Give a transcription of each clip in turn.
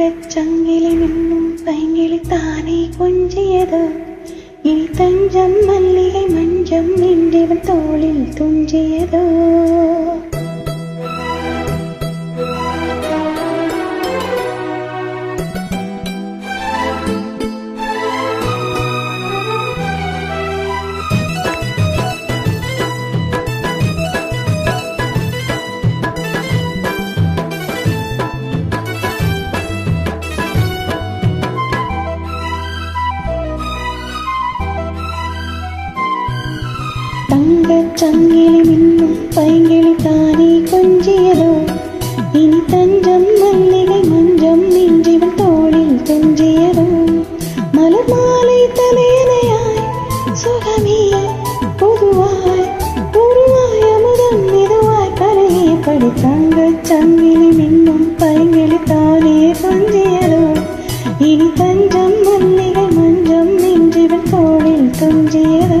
തങ്കച്ചങ്ങിലി നിന്നും തങ്ങിളി താനേ കൊഞ്ചിയത്. ഇൽ തഞ്ചം മല്ലികை മഞ്ചം இனி தஞ்சம் மல்லிகை மஞ்சம் நின்றவன் தோளில் துஞ்சியதோ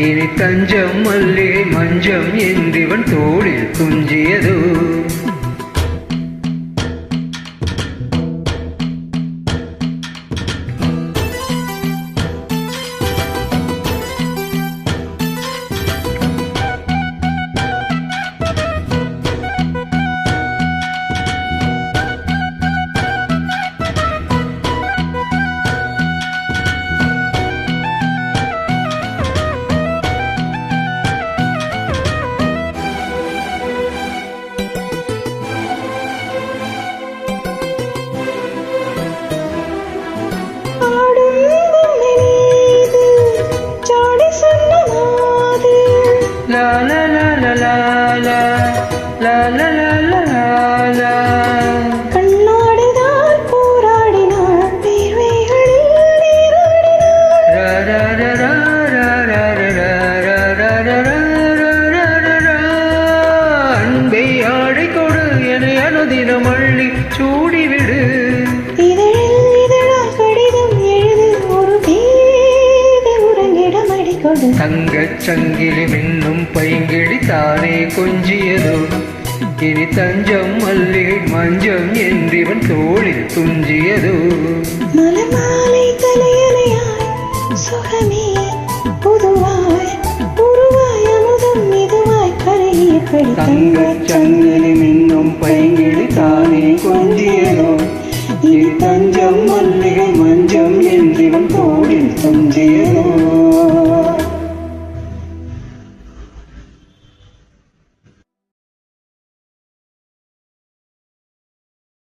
இனி தஞ்சம் மல்லே மஞ்சம் என்றிவன் தோளில் துஞ்சியது அன்பை ஆடை கொடு என அனுதினம் அள்ளி சூடிவிடு. கொடு. தங்கச் சங்கிலி மின்னும் பைங்கிழி தானே கொஞ்சியதோ? இனி தஞ்சம் மல்லிகை மஞ்சம் என்றிவன் தோளில் துஞ்சியதோ? மலமாலை தலையலையாய் சுகமே புதுவாய் உருவாய் அமுதம் மெதுவாய் கரையை படி தங்கச் சங்கிலி மின்னும் பைங்கிழி தானே கொஞ்சியதோ? இனி